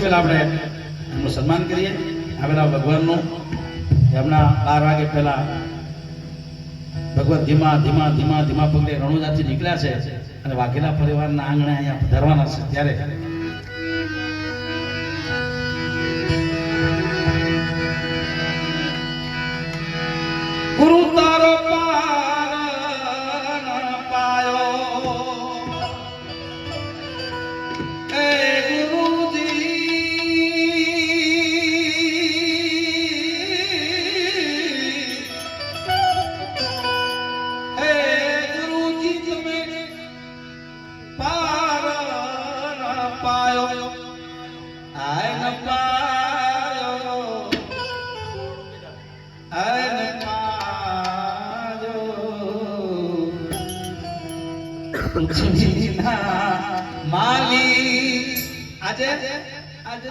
પહેલા આપણે એમનું સન્માન કરીએ. આવેલા ભગવાનનું. એમના બાર વાગે પહેલા ભગવાન ધીમા ધીમા ધીમા ધીમા પગલે રણુજાથી નીકળ્યા છે અને વાઘેલા પરિવારના આંગણે અહીંયા પધારવાના છે. ત્યારે માલી. આજે આજે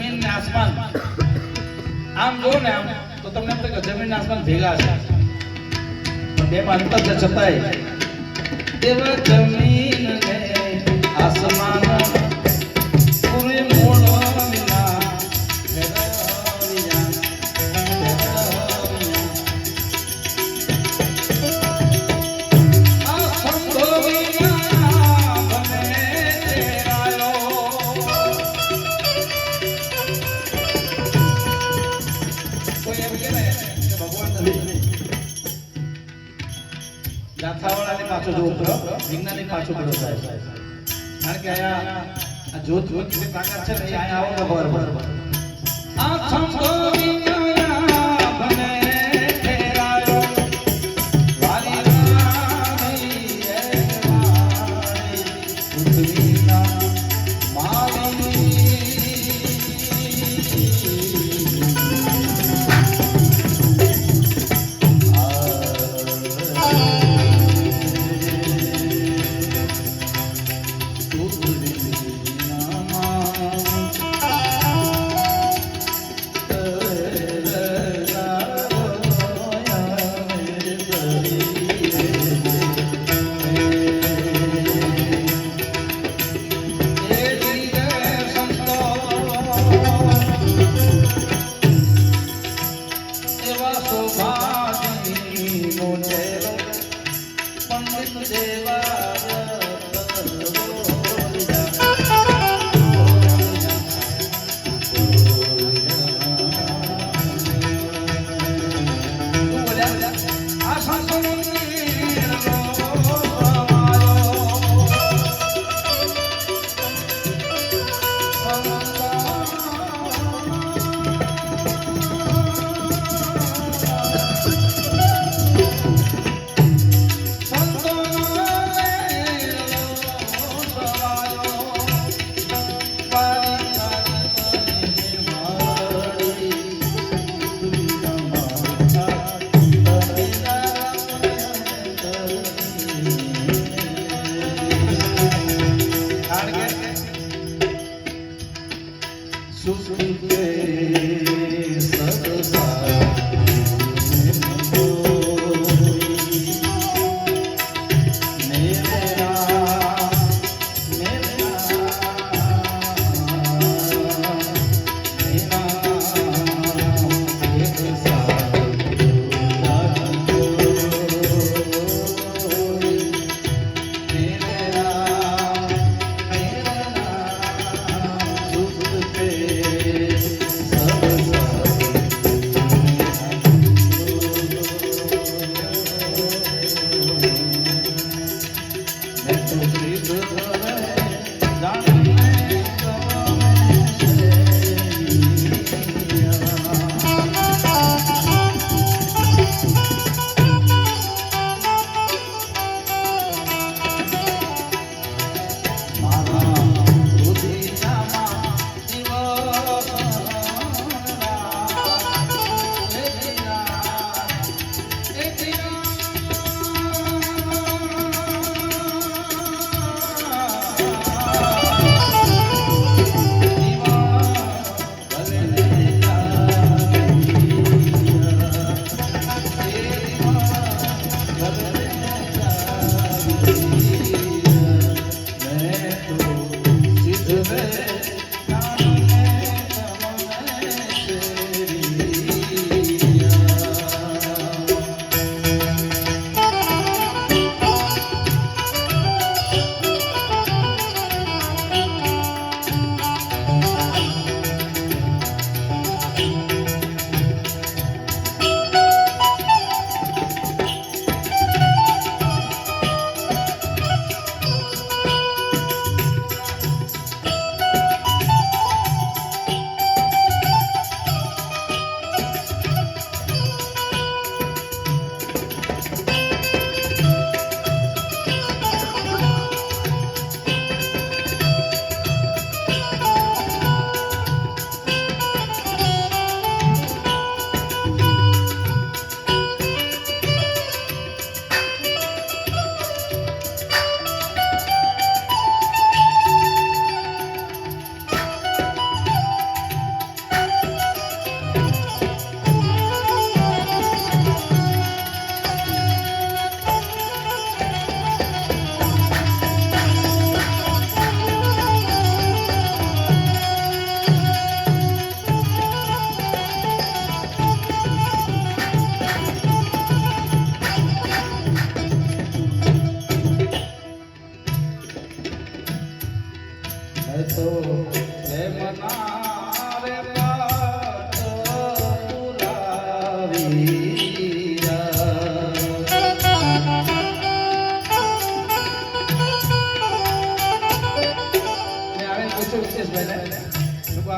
જમીન ને આસમાન. આમ જો ને આમ, તો તમને એમ કે જમીન ને આસમાન ભેગા છે. પણ બેમાં અંતર છે છતાંય. દેવ જમીન ને આસમાન પાછો જો પડો વિજ્ઞાનિક પાછો પડો થાય. કારણ કે અહીંયા આ જોત જોત તાકાત છે ને અહીંયા આવો ખબર આ સંતો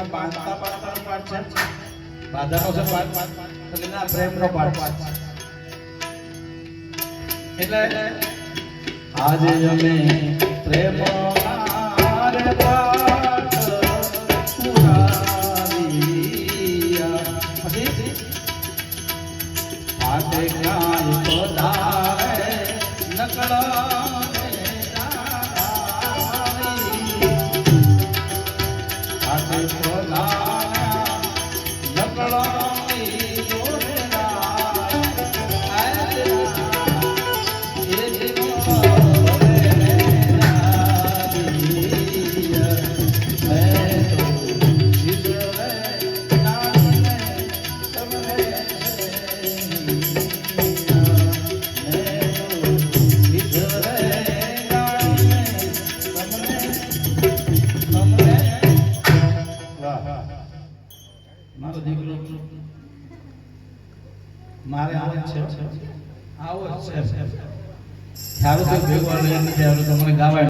મેં કીધું આ બાંધતા બાંધતાનો પાઠ છે? બાંધાનો છે પાઠ? તો કે ના, પ્રેમનો પાઠ. એટલે આજે અમે પ્રેમ પાઠ કાંઈ પધારે નકળાને રાણી. ભેગું નથી આવડતું તમને ગાવા